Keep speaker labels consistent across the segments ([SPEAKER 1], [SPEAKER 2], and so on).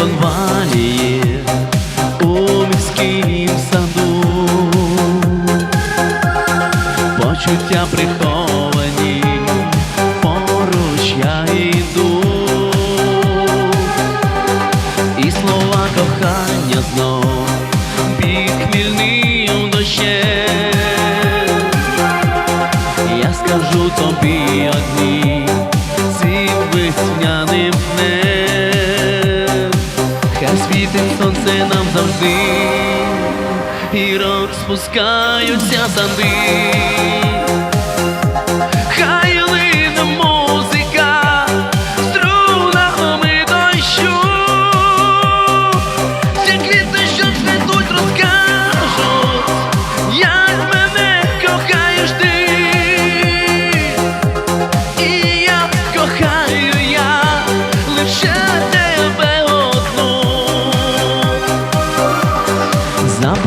[SPEAKER 1] конвалії. У міськім завжди, і розпускаються сади.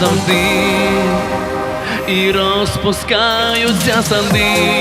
[SPEAKER 1] завжди і розпускаються сади.